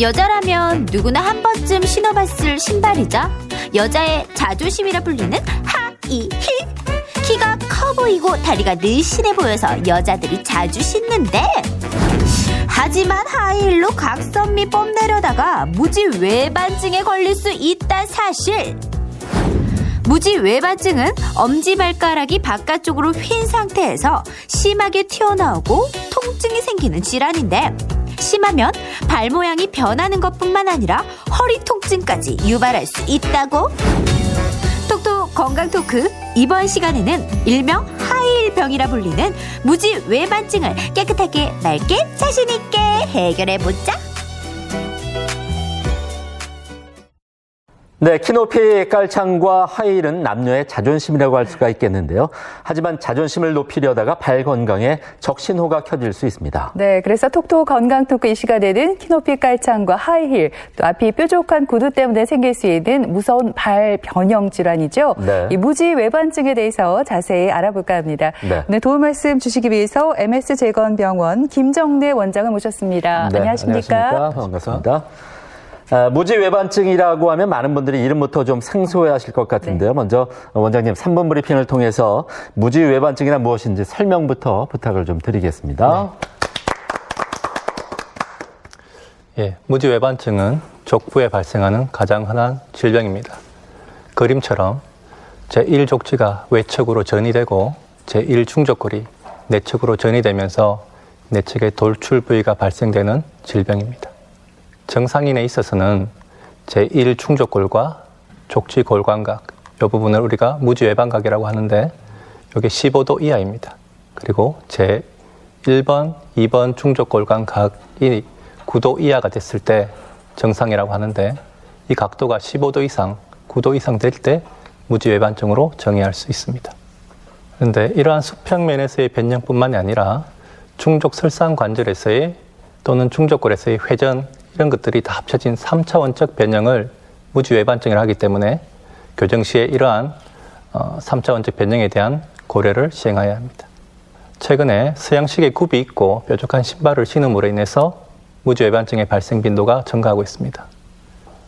여자라면 누구나 한 번쯤 신어봤을 신발이죠. 여자의 자존심이라 불리는 하이힐. 키가 커 보이고 다리가 늘씬해 보여서 여자들이 자주 신는데 하지만 하이힐로 각선미 뽐내려다가 무지 외반증에 걸릴 수 있다 사실. 무지 외반증은 엄지발가락이 바깥쪽으로 휜 상태에서 심하게 튀어나오고 통증이 생기는 질환인데 심하면 발 모양이 변하는 것뿐만 아니라 허리 통증까지 유발할 수 있다고. 톡톡 건강 토크 이번 시간에는 일명 하이힐병이라 불리는 무지 외반증을 깨끗하게 맑게 자신 있게 해결해 보자. 네, 키높이 깔창과 하이힐은 남녀의 자존심이라고 할 수가 있겠는데요. 하지만 자존심을 높이려다가 발 건강에 적신호가 켜질 수 있습니다. 네, 그래서 톡톡 건강 토크 이 시간에는 키높이 깔창과 하이힐, 또 앞이 뾰족한 구두 때문에 생길 수 있는 무서운 발 변형 질환이죠. 네. 이 무지 외반증에 대해서 자세히 알아볼까 합니다. 네. 오늘 도움 말씀 주시기 위해서 MS 재건병원 김정래 원장을 모셨습니다. 네, 안녕하십니까? 안녕하십니까? 반갑습니다. 아, 무지 외반증이라고 하면 많은 분들이 이름부터 좀 생소해하실 것 같은데요. 네. 먼저 원장님 3분 브리핑을 통해서 무지 외반증이란 무엇인지 설명부터 부탁을 좀 드리겠습니다. 예, 무지 외반증은 족부에 발생하는 가장 흔한 질병입니다. 그림처럼 제1족지가 외측으로 전이되고 제1중족골이 내측으로 전이되면서 내측의 돌출 부위가 발생되는 질병입니다. 정상인에 있어서는 제1중족골과 족지 골관각 이 부분을 우리가 무지 외반각이라고 하는데 이게 15도 이하입니다. 그리고 제 1번, 2번 중족골관각이 9도 이하가 됐을 때 정상이라고 하는데 이 각도가 15도 이상, 9도 이상 될 때 무지 외반증으로 정의할 수 있습니다. 그런데 이러한 수평면에서의 변형뿐만이 아니라 중족 설상 관절에서의 또는 중족골에서의 회전 이런 것들이 다 합쳐진 3차원적 변형을 무지외반증이라 하기 때문에 교정 시에 이러한 어, 3차원적 변형에 대한 고려를 시행해야 합니다. 최근에 서양식의 굽이 있고 뾰족한 신발을 신음으로 인해서 무지외반증의 발생 빈도가 증가하고 있습니다.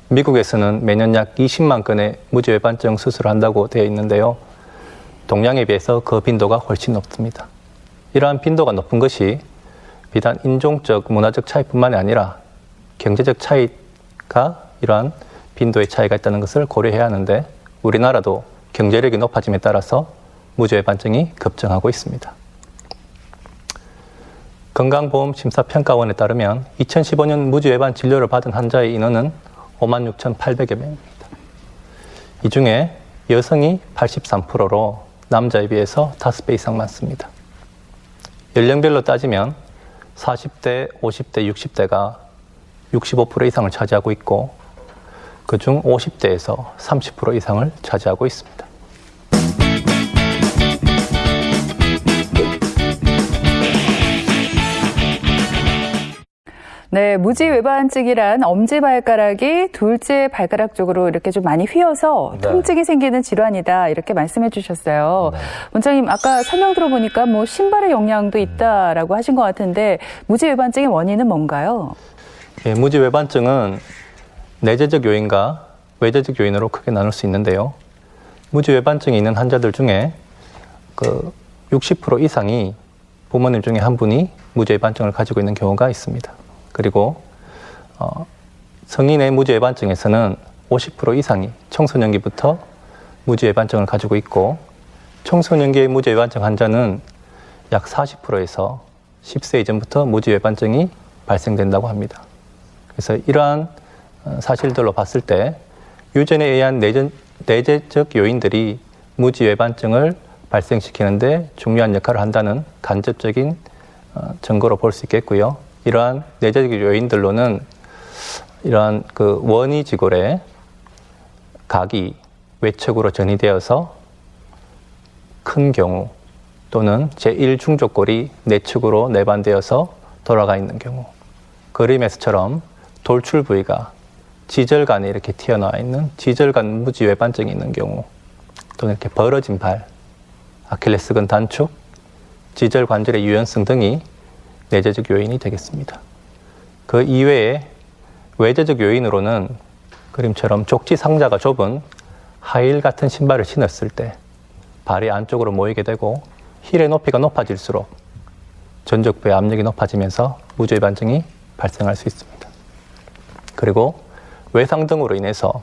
미국에서는 매년 약 20만 건의 무지외반증 수술을 한다고 되어 있는데요. 동양에 비해서 그 빈도가 훨씬 높습니다. 이러한 빈도가 높은 것이 비단 인종적, 문화적 차이뿐만이 아니라 경제적 차이가 이러한 빈도의 차이가 있다는 것을 고려해야 하는데 우리나라도 경제력이 높아짐에 따라서 무지외반증이 급증하고 있습니다. 건강보험심사평가원에 따르면 2015년 무지외반 진료를 받은 환자의 인원은 56,800여 명입니다. 이 중에 여성이 83%로 남자에 비해서 5배 이상 많습니다. 연령별로 따지면 40대, 50대, 60대가 65% 이상을 차지하고 있고 그중 50대에서 30% 이상을 차지하고 있습니다. 네, 무지 외반증이란 엄지 발가락이 둘째 발가락 쪽으로 이렇게 좀 많이 휘어서 네. 통증이 생기는 질환이다 이렇게 말씀해 주셨어요. 네. 원장님 아까 설명 들어보니까 뭐 신발의 영향도 있다라고 하신 것 같은데 무지 외반증의 원인은 뭔가요? 예, 무지 외반증은 내재적 요인과 외재적 요인으로 크게 나눌 수 있는데요. 무지 외반증이 있는 환자들 중에 그 60% 이상이 부모님 중에 한 분이 무지외반증을 가지고 있는 경우가 있습니다. 그리고 어, 성인의 무지외반증에서는 50% 이상이 청소년기부터 무지외반증을 가지고 있고 청소년기의 무지외반증 환자는 약 40%에서 10세 이전부터 무지외반증이 발생된다고 합니다. 그래서 이러한 어, 사실들로 봤을 때 유전에 의한 내전, 내재적 요인들이 무지 외반증을 발생시키는데 중요한 역할을 한다는 간접적인 어, 증거로 볼 수 있겠고요. 이러한 내재적 요인들로는 이러한 그 원위 지골의 각이 외측으로 전이되어서 큰 경우 또는 제1중족골이 내측으로 내반되어서 돌아가 있는 경우 그림에서처럼 돌출 부위가 지절간에 이렇게 튀어나와 있는 지절간 무지 외반증이 있는 경우 또는 이렇게 벌어진 발, 아킬레스건 단축, 지절 관절의 유연성 등이 내재적 요인이 되겠습니다. 그 이외에 외재적 요인으로는 그림처럼 족지 상자가 좁은 하이힐 같은 신발을 신었을 때 발이 안쪽으로 모이게 되고 힐의 높이가 높아질수록 전족부의 압력이 높아지면서 무주의 반증이 발생할 수 있습니다. 그리고 외상 등으로 인해서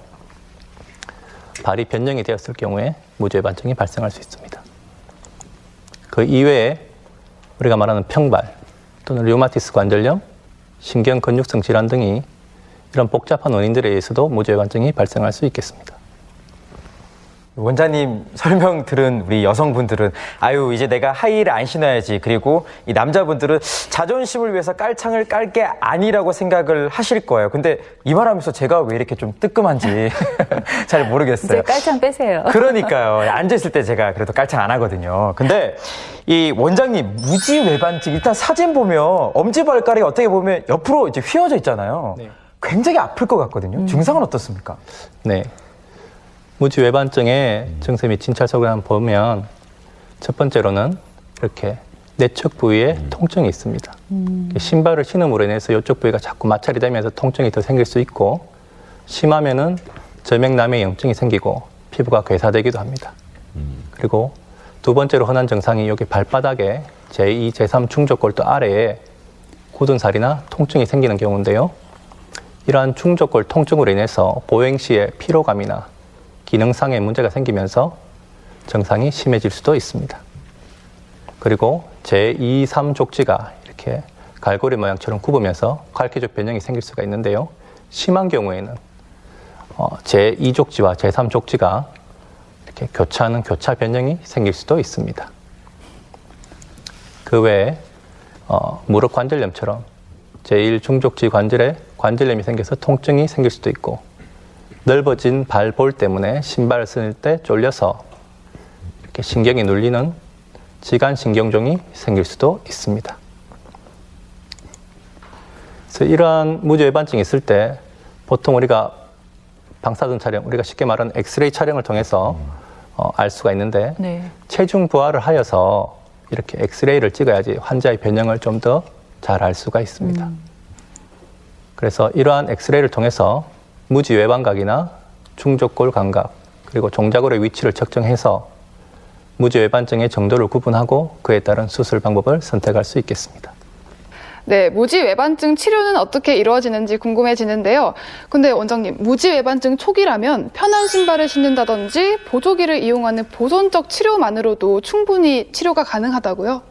발이 변형이 되었을 경우에 무주의 반증이 발생할 수 있습니다. 그 이외에 우리가 말하는 평발 또는 류마티스 관절염, 신경 근육성 질환 등이 이런 복잡한 원인들에 의해서도 무주의 반증이 발생할 수 있겠습니다. 원장님 설명 들은 우리 여성분들은 아유 이제 내가 하이힐을 안 신어야지 그리고 이 남자분들은 자존심을 위해서 깔창을 깔 게 아니라고 생각을 하실 거예요. 근데 이 말하면서 제가 왜 이렇게 좀 뜨끔한지 잘 모르겠어요. 이제 깔창 빼세요. 그러니까요. 앉아 있을 때 제가 그래도 깔창 안 하거든요. 근데 이 원장님 무지 외반증 일단 사진 보면 엄지발가락이 어떻게 보면 옆으로 이제 휘어져 있잖아요. 네. 굉장히 아플 것 같거든요. 증상은 어떻습니까? 네. 무지 외반증의 증세 및 진찰석을 한번 보면 첫 번째로는 이렇게 내측 부위에 통증이 있습니다. 신발을 신음으로 인해서 이쪽 부위가 자꾸 마찰이 되면서 통증이 더 생길 수 있고 심하면은 저맥남의 염증이 생기고 피부가 괴사되기도 합니다. 그리고 두 번째로 흔한 증상이 여기 발바닥에 제2, 제3 중족골도 아래에 굳은 살이나 통증이 생기는 경우인데요. 이러한 중족골 통증으로 인해서 보행 시에 피로감이나 기능상의 문제가 생기면서 증상이 심해질 수도 있습니다. 그리고 제2, 3 족지가 이렇게 갈고리 모양처럼 굽으면서 괄기적 변형이 생길 수가 있는데요. 심한 경우에는 어, 제2 족지와 제3 족지가 이렇게 교차하는 교차 변형이 생길 수도 있습니다. 그 외에 어, 무릎 관절염처럼 제1 중족지 관절에 관절염이 생겨서 통증이 생길 수도 있고 넓어진 발볼 때문에 신발을 신을 때 쫄려서 이렇게 신경이 눌리는 지간 신경종이 생길 수도 있습니다. 그래서 이러한 무죄반증이 있을 때 보통 우리가 방사선 촬영, 우리가 쉽게 말하는 엑스레이 촬영을 통해서 어, 알 수가 있는데 네. 체중 부하를 하여서 이렇게 엑스레이를 찍어야지 환자의 변형을 좀 더 잘 알 수가 있습니다. 그래서 이러한 엑스레이를 통해서 무지 외반각이나 중족골 감각 그리고 종자골의 위치를 측정해서 무지 외반증의 정도를 구분하고 그에 따른 수술 방법을 선택할 수 있겠습니다. 네, 무지 외반증 치료는 어떻게 이루어지는지 궁금해지는데요. 근데 원장님, 무지 외반증 초기라면 편한 신발을 신는다든지 보조기를 이용하는 보존적 치료만으로도 충분히 치료가 가능하다고요?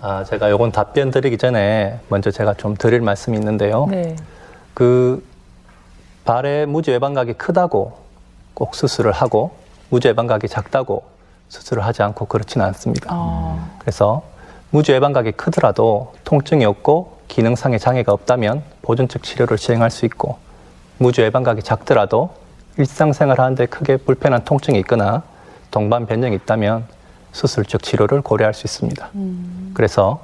아, 제가 요건 답변 드리기 전에 먼저 제가 좀 드릴 말씀이 있는데요. 네. 그 발의 무지 외반각이 크다고 꼭 수술을 하고 무지 외반각이 작다고 수술을 하지 않고 그렇지는 않습니다. 아, 그래서 무지 외반각이 크더라도 통증이 없고 기능상의 장애가 없다면 보존적 치료를 시행할 수 있고 무지 외반각이 작더라도 일상생활 하는데 크게 불편한 통증이 있거나 동반 변형이 있다면 수술적 치료를 고려할 수 있습니다. 그래서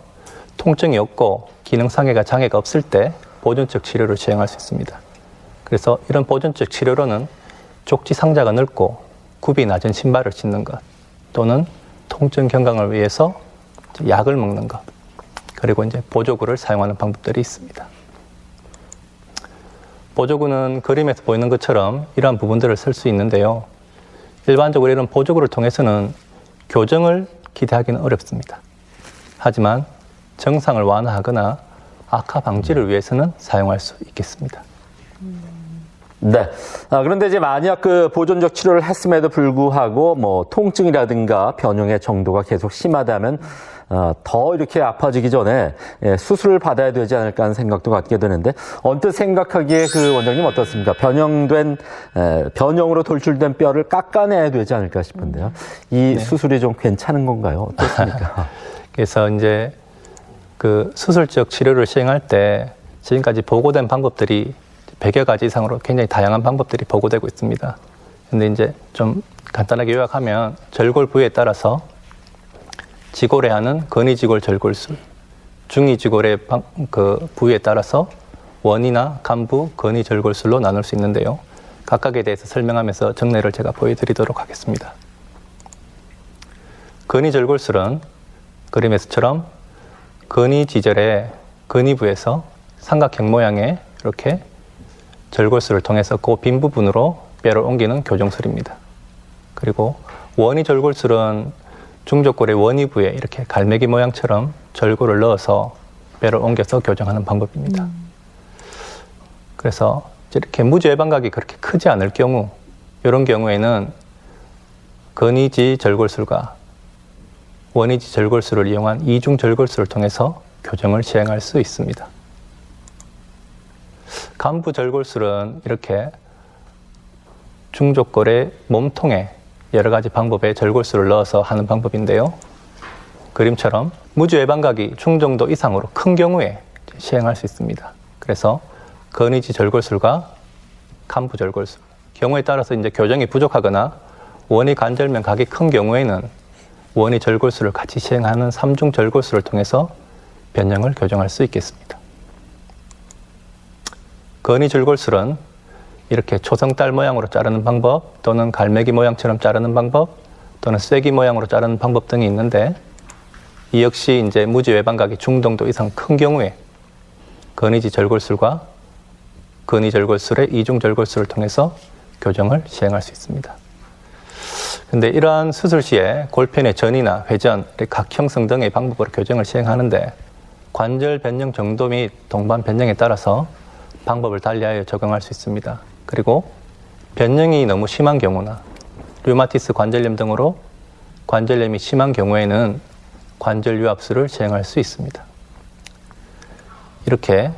통증이 없고 기능상해가 장애가 없을 때 보존적 치료를 시행할 수 있습니다. 그래서 이런 보존적 치료로는 족지 상자가 넓고 굽이 낮은 신발을 신는 것 또는 통증 경강을 위해서 약을 먹는 것 그리고 이제 보조구를 사용하는 방법들이 있습니다. 보조구는 그림에서 보이는 것처럼 이러한 부분들을 쓸 수 있는데요. 일반적으로 이런 보조구를 통해서는 교정을 기대하기는 어렵습니다. 하지만 정상을 완화하거나 악화 방지를 위해서는 사용할 수 있겠습니다. 네. 아, 그런데 이제 만약 그 보존적 치료를 했음에도 불구하고 뭐 통증이라든가 변형의 정도가 계속 심하다면 어, 더 이렇게 아파지기 전에 예, 수술을 받아야 되지 않을까 하는 생각도 갖게 되는데 언뜻 생각하기에 그 원장님 어떻습니까? 변형된 에, 변형으로 돌출된 뼈를 깎아내야 되지 않을까 싶은데요. 이 수술이 좀 괜찮은 건가요? 어떻습니까? 그래서 이제 그 수술적 치료를 시행할 때 지금까지 보고된 방법들이 100여 가지 이상으로 굉장히 다양한 방법들이 보고되고 있습니다. 근데 이제 좀 간단하게 요약하면 절골 부위에 따라서 지골에 하는 근위지골 절골술, 중위지골의 방- 그 부위에 따라서 원이나 간부 근위 절골술로 나눌 수 있는데요. 각각에 대해서 설명하면서 정례를 제가 보여드리도록 하겠습니다. 근위 절골술은 그림에서처럼 근위 지절의 근위부에서 삼각형 모양의 이렇게 절골술을 통해서 그 빈 부분으로 뼈를 옮기는 교정술입니다. 그리고 원위 절골술은 중족골의 원위부에 이렇게 갈매기 모양처럼 절골을 넣어서 뼈를 옮겨서 교정하는 방법입니다. 그래서 이렇게 무지 외방각이 그렇게 크지 않을 경우 이런 경우에는 근이지 절골술과 원이지 절골술을 이용한 이중 절골술을 통해서 교정을 시행할 수 있습니다. 간부 절골술은 이렇게 중족골의 몸통에 여러 가지 방법의 절골술을 넣어서 하는 방법인데요. 그림처럼 무지 외방각이 중정도 이상으로 큰 경우에 시행할 수 있습니다. 그래서 근이지 절골술과 간부 절골술 경우에 따라서 이제 교정이 부족하거나 원이 관절면 각이 큰 경우에는 원이 절골술을 같이 시행하는 삼중 절골술을 통해서 변형을 교정할 수 있겠습니다. 건이 절골술은 이렇게 초성딸 모양으로 자르는 방법 또는 갈매기 모양처럼 자르는 방법 또는 쐐기 모양으로 자르는 방법 등이 있는데 이 역시 이제 무지 외방각이 중동도 이상 큰 경우에 건이지 절골술과 건이 절골술의 이중 절골술을 통해서 교정을 시행할 수 있습니다. 근데 이러한 수술 시에 골편의 전이나 회전, 각 형성 등의 방법으로 교정을 시행하는데 관절 변형 정도 및 동반 변형에 따라서 방법을 달리하여 적용할 수 있습니다. 그리고 변형이 너무 심한 경우나 류마티스 관절염 등으로 관절염이 심한 경우에는 관절 유압술을 시행할 수 있습니다. 이렇게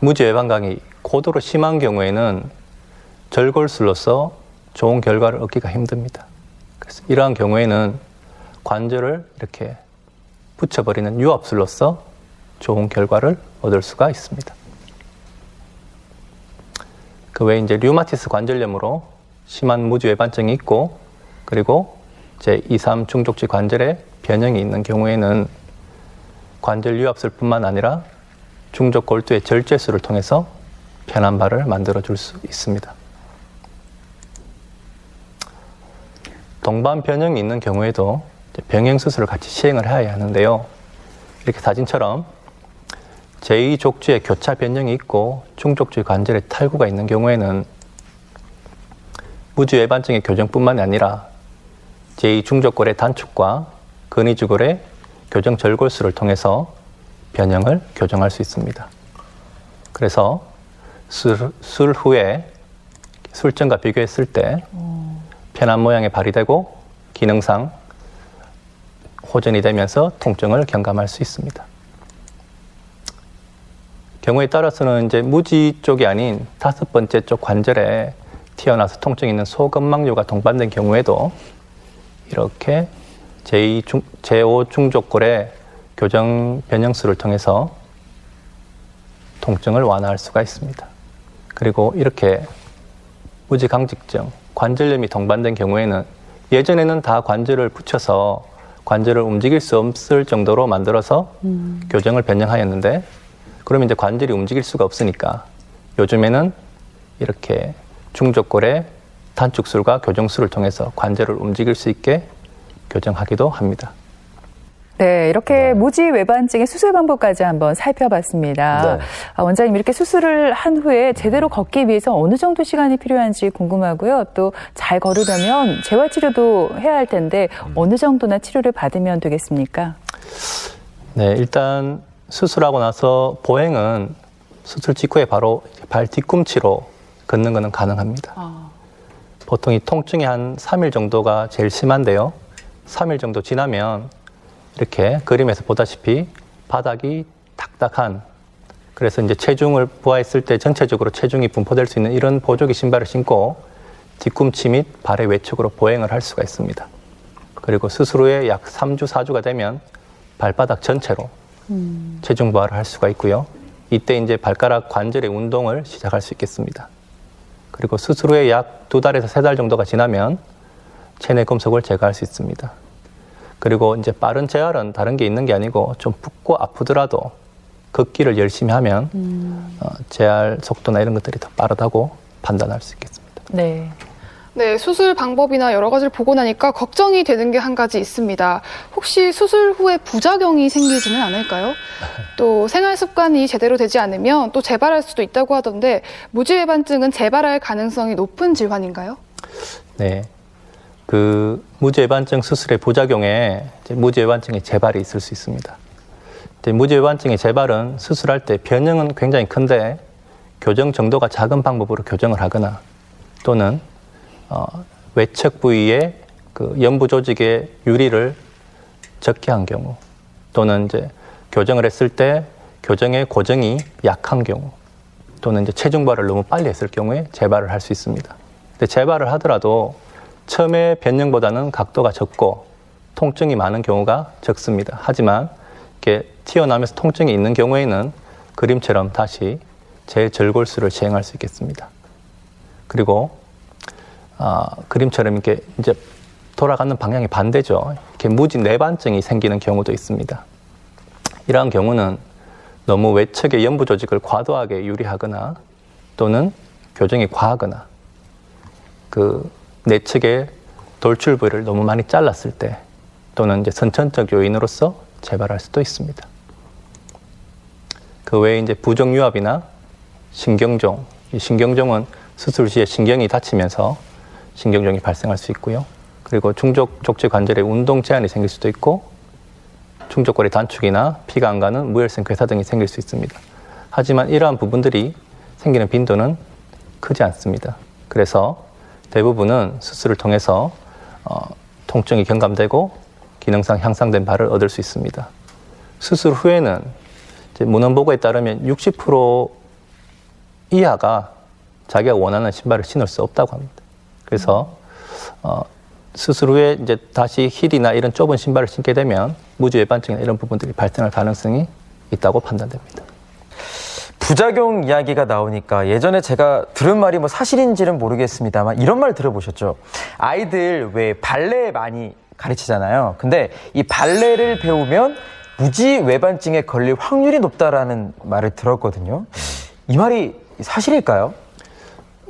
무지 외방광이 고도로 심한 경우에는 절골술로서 좋은 결과를 얻기가 힘듭니다. 그래서 이러한 경우에는 관절을 이렇게 붙여버리는 유압술로서 좋은 결과를 얻을 수가 있습니다. 그 외에 이제 류마티스 관절염으로 심한 무지 외반증이 있고 그리고 제 2, 3 중족지 관절에 변형이 있는 경우에는 관절 유압술뿐만 아니라 중족 골두의 절제술을 통해서 편한 발을 만들어 줄 수 있습니다. 동반 변형이 있는 경우에도 병행 수술을 같이 시행을 해야 하는데요. 이렇게 사진처럼 제2족주의 교차 변형이 있고 중족주 관절에 탈구가 있는 경우에는 무지 외반증의 교정뿐만 아니라 제2중족골의 단축과 근위주골의 교정 절골술을 통해서 변형을 교정할 수 있습니다. 그래서 술, 술 후에 술전과 비교했을 때 편한 모양의 발이 되고 기능상 호전이 되면서 통증을 경감할 수 있습니다. 경우에 따라서는 이제 무지 쪽이 아닌 다섯 번째 쪽 관절에 튀어나와서 통증이 있는 소근막류가 동반된 경우에도 이렇게 제2 중, 제5 중족골의 교정 변형술을 통해서 통증을 완화할 수가 있습니다. 그리고 이렇게 무지강직증, 관절염이 동반된 경우에는 예전에는 다 관절을 붙여서 관절을 움직일 수 없을 정도로 만들어서 음. 교정을 변형하였는데 그러면 이제 관절이 움직일 수가 없으니까 요즘에는 이렇게 중족골의 단축술과 교정술을 통해서 관절을 움직일 수 있게 교정하기도 합니다. 네, 이렇게 무지 외반증의 수술 방법까지 한번 살펴봤습니다. 네. 아, 원장님 이렇게 수술을 한 후에 제대로 걷기 위해서 어느 정도 시간이 필요한지 궁금하고요. 또 잘 걸으려면 재활 치료도 해야 할 텐데 어느 정도나 치료를 받으면 되겠습니까? 네, 일단 수술하고 나서 보행은 수술 직후에 바로 발 뒤꿈치로 걷는 것은 가능합니다. 아. 보통 이 통증이 한 3일 정도가 제일 심한데요. 3일 정도 지나면 이렇게 그림에서 보다시피 바닥이 딱딱한 그래서 이제 체중을 부하했을 때 전체적으로 체중이 분포될 수 있는 이런 보조기 신발을 신고 뒤꿈치 및 발의 외측으로 보행을 할 수가 있습니다. 그리고 수술 후에 약 3주, 4주가 되면 발바닥 전체로 음. 체중 부하를 할 수가 있고요. 이때 이제 발가락 관절의 운동을 시작할 수 있겠습니다. 그리고 후에 약두 달에서 세 달 정도가 지나면 체내 금속을 제거할 수 있습니다. 그리고 이제 빠른 재활은 다른 게 있는 게 아니고 좀 붓고 아프더라도 걷기를 열심히 하면 음. 어, 재활 속도나 이런 것들이 더 빠르다고 판단할 수 있겠습니다. 네. 네, 수술 방법이나 여러 가지를 보고 나니까 걱정이 되는 게 한 가지 있습니다. 혹시 수술 후에 부작용이 생기지는 않을까요? 또 생활 습관이 제대로 되지 않으면 또 재발할 수도 있다고 하던데 무지외반증은 재발할 가능성이 높은 질환인가요? 네. 그 무지외반증 수술의 부작용에 무지외반증의 재발이 있을 수 있습니다. 무지외반증의 재발은 수술할 때 변형은 굉장히 큰데 교정 정도가 작은 방법으로 교정을 하거나 또는 어, 외측 부위에 그 연부 조직의 유리를 적게 한 경우 또는 이제 교정을 했을 때 교정의 고정이 약한 경우 또는 이제 체중발을 너무 빨리 했을 경우에 재발을 할 수 있습니다. 근데 재발을 하더라도 처음에 변형보다는 각도가 적고 통증이 많은 경우가 적습니다. 하지만 이렇게 튀어나오면서 통증이 있는 경우에는 그림처럼 다시 재절골수를 시행할 수 있겠습니다. 그리고 아, 그림처럼 이렇게 이제 돌아가는 방향이 반대죠. 이렇게 무지 내반증이 생기는 경우도 있습니다. 이러한 경우는 너무 외측의 연부 조직을 과도하게 유리하거나 또는 교정이 과하거나 그 내측의 돌출 부위를 너무 많이 잘랐을 때 또는 이제 선천적 요인으로서 재발할 수도 있습니다. 그 외에 이제 부정유압이나 신경종, 이 신경종은 수술 시에 신경이 다치면서 신경종이 발생할 수 있고요. 그리고 중족 족지 관절에 운동 제한이 생길 수도 있고 중족골의 단축이나 피가 안 가는 무혈성 괴사 등이 생길 수 있습니다. 하지만 이러한 부분들이 생기는 빈도는 크지 않습니다. 그래서 대부분은 수술을 통해서 어, 통증이 경감되고 기능상 향상된 발을 얻을 수 있습니다. 수술 후에는 문헌 보고에 따르면 60% 이하가 자기가 원하는 신발을 신을 수 없다고 합니다. 그래서 어, 수술 후에 이제 다시 힐이나 이런 좁은 신발을 신게 되면 무지 외반증이나 이런 부분들이 발생할 가능성이 있다고 판단됩니다. 부작용 이야기가 나오니까 예전에 제가 들은 말이 뭐 사실인지는 모르겠습니다만 이런 말 들어보셨죠? 아이들 왜 발레 많이 가르치잖아요. 근데 이 발레를 배우면 무지 외반증에 걸릴 확률이 높다라는 말을 들었거든요. 이 말이 사실일까요?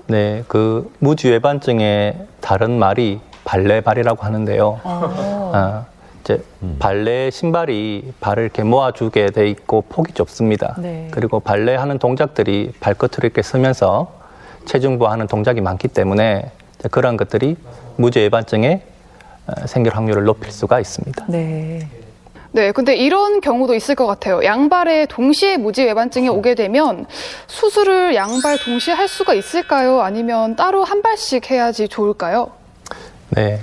네, 그 무지 외반증의 다른 말이 발레발이라고 하는데요. 아, 이제 발레 신발이 발을 이렇게 모아주게 돼 있고 폭이 좁습니다. 네. 그리고 발레 하는 동작들이 발끝을 이렇게 쓰면서 체중부하는 동작이 많기 때문에 그런 것들이 무지 외반증에 어, 생길 확률을 높일 수가 있습니다. 네. 네, 근데 이런 경우도 있을 것 같아요. 양발에 동시에 무지 외반증이 오게 되면 수술을 양발 동시에 할 수가 있을까요? 아니면 따로 한 발씩 해야지 좋을까요? 네.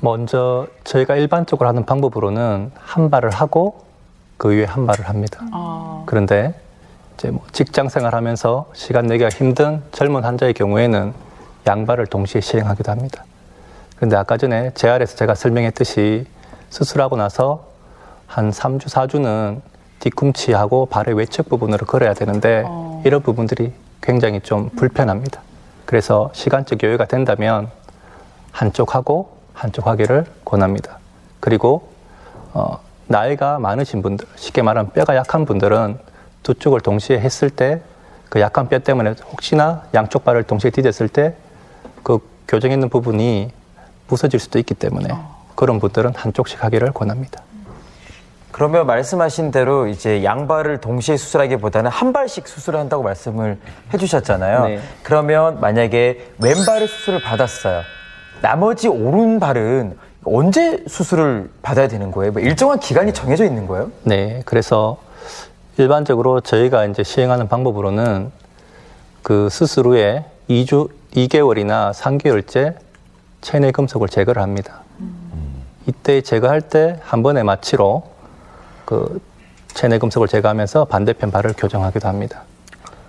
먼저 저희가 일반적으로 하는 방법으로는 한 발을 하고 그 위에 한 발을 합니다. 그런데 이제 뭐 직장 생활하면서 시간 내기가 힘든 젊은 환자의 경우에는 양발을 동시에 시행하기도 합니다. 그런데 아까 전에 재활에서 제가 설명했듯이 수술하고 나서 한 3주, 4주는 뒤꿈치하고 발의 외측 부분으로 걸어야 되는데 이런 부분들이 굉장히 좀 불편합니다. 그래서 시간적 여유가 된다면 한쪽 하고 한쪽 하기를 권합니다. 그리고 어, 나이가 많으신 분들, 쉽게 말하면 뼈가 약한 분들은 두 쪽을 동시에 했을 때 그 약한 뼈 때문에 혹시나 양쪽 발을 동시에 디뎠을 때 그 교정해 있는 부분이 부서질 수도 있기 때문에 그런 분들은 한쪽씩 하기를 권합니다. 그러면 말씀하신 대로 이제 양발을 동시에 수술하기보다는 한 발씩 수술을 한다고 말씀을 해주셨잖아요. 네. 그러면 만약에 왼발을 수술을 받았어요. 나머지 오른발은 언제 수술을 받아야 되는 거예요? 뭐 일정한 기간이 정해져 있는 거예요? 네, 그래서 일반적으로 저희가 이제 시행하는 방법으로는 그 수술 후에 2주, 2개월이나 3개월째 체내 금속을 제거를 합니다. 이때 제거할 때 한 번에 마취로 그 체내 금속을 제거하면서 반대편 발을 교정하기도 합니다.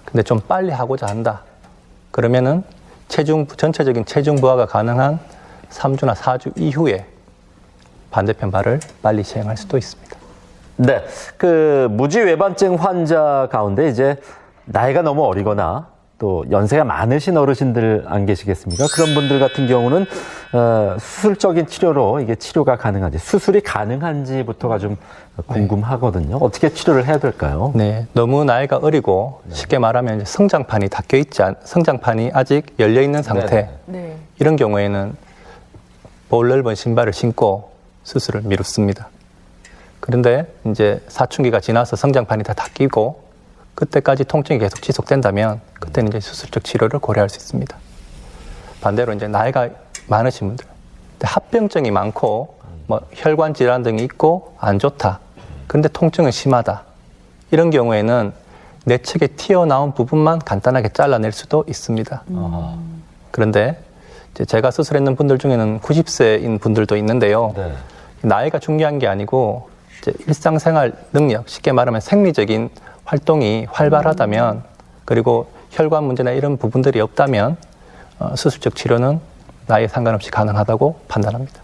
근데 좀 빨리 하고자 한다. 그러면은 체중, 전체적인 체중 부하가 가능한 3주나 4주 이후에 반대편 발을 빨리 시행할 수도 있습니다. 네. 그 무지 외반증 환자 가운데 이제 나이가 너무 어리거나 또 연세가 많으신 어르신들 안 계시겠습니까? 그런 분들 같은 경우는 어, 수술적인 치료로 이게 치료가 가능한지 수술이 가능한지부터가 좀 궁금하거든요. 어떻게 치료를 해야 될까요? 네, 너무 나이가 어리고 쉽게 말하면 이제 성장판이 닫혀 있지 않, 성장판이 아직 열려 있는 상태. 네. 이런 경우에는 볼 넓은 신발을 신고 수술을 미뤘습니다. 그런데 이제 사춘기가 지나서 성장판이 다 닫히고 그때까지 통증이 계속 지속된다면 그때는 이제 수술적 치료를 고려할 수 있습니다. 반대로 이제 나이가 많으신 분들, 근데 합병증이 많고 뭐 혈관 질환 등이 있고 안 좋다. 그런데 통증은 심하다. 이런 경우에는 내측에 튀어나온 부분만 간단하게 잘라낼 수도 있습니다. 그런데 이제 제가 수술했는 분들 중에는 90세인 분들도 있는데요. 네. 나이가 중요한 게 아니고 이제 일상생활 능력, 쉽게 말하면 생리적인 활동이 활발하다면 그리고 혈관 문제나 이런 부분들이 없다면 어, 수술적 치료는 나이에 상관없이 가능하다고 판단합니다.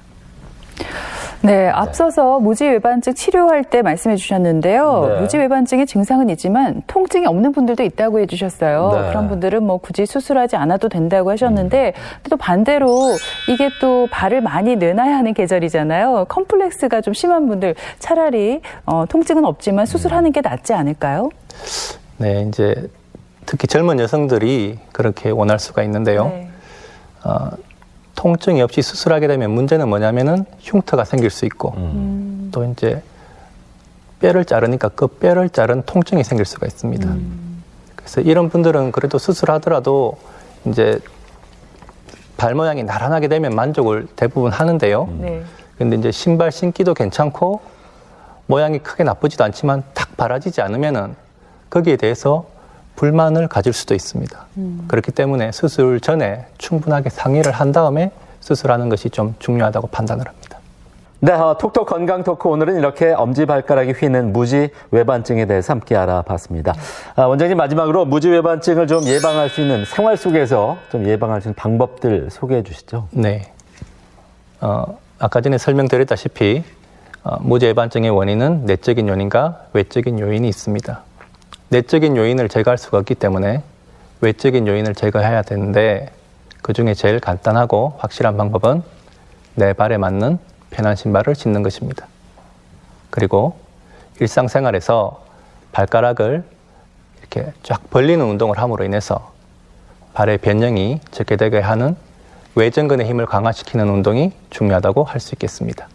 네, 앞서서 무지외반증 치료할 때 말씀해 주셨는데요. 네. 무지외반증의 증상은 있지만 통증이 없는 분들도 있다고 해 주셨어요. 네. 그런 분들은 뭐 굳이 수술하지 않아도 된다고 하셨는데 또 반대로 이게 또 발을 많이 내놔야 하는 계절이잖아요. 컴플렉스가 좀 심한 분들 차라리 어, 통증은 없지만 수술하는 게 낫지 않을까요? 네, 이제 특히 젊은 여성들이 그렇게 원할 수가 있는데요. 네. 어, 통증이 없이 수술하게 되면 문제는 뭐냐면은 흉터가 생길 수 있고 또 이제 뼈를 자르니까 그 뼈를 자른 통증이 생길 수가 있습니다. 그래서 이런 분들은 그래도 수술하더라도 이제 발 모양이 나란하게 되면 만족을 대부분 하는데요. 네. 근데 이제 신발 신기도 괜찮고 모양이 크게 나쁘지도 않지만 탁 바라지지 않으면은 거기에 대해서 불만을 가질 수도 있습니다. 그렇기 때문에 수술 전에 충분하게 상의를 한 다음에 수술하는 것이 좀 중요하다고 판단을 합니다. 네, 어, 톡톡 건강 토크 오늘은 이렇게 엄지발가락이 휘는 무지 외반증에 대해서 함께 알아봤습니다. 아, 원장님 마지막으로 무지 외반증을 좀 예방할 수 있는 생활 속에서 좀 예방할 수 있는 방법들 소개해 주시죠. 네. 어, 아까 전에 설명드렸다시피 어, 무제반증의 원인은 내적인 요인과 외적인 요인이 있습니다. 내적인 요인을 제거할 수가 없기 때문에 외적인 요인을 제거해야 되는데 그 중에 제일 간단하고 확실한 방법은 내 발에 맞는 편한 신발을 신는 것입니다. 그리고 일상생활에서 발가락을 이렇게 쫙 벌리는 운동을 함으로 인해서 발의 변형이 적게 되게 하는 외전근의 힘을 강화시키는 운동이 중요하다고 할 수 있겠습니다.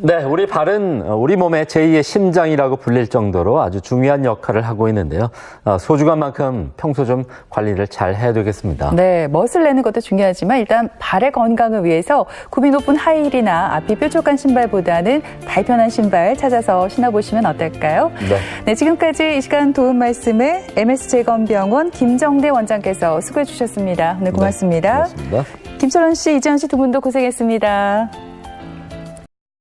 네, 우리 발은 우리 몸의 제2의 심장이라고 불릴 정도로 아주 중요한 역할을 하고 있는데요. 어, 소중한 만큼 평소 좀 관리를 잘 해야 되겠습니다. 네, 멋을 내는 것도 중요하지만 일단 발의 건강을 위해서 굽이 높은 하이힐이나 앞이 뾰족한 신발보다는 발편한 신발 찾아서 신어보시면 어떨까요? 네. 네, 지금까지 이 시간 도움 말씀에 MS재검병원 김정대 원장께서 수고해 주셨습니다. 오늘 고맙습니다. 고맙습니다. 김철원 씨, 이지현 씨 두 분도 고생했습니다.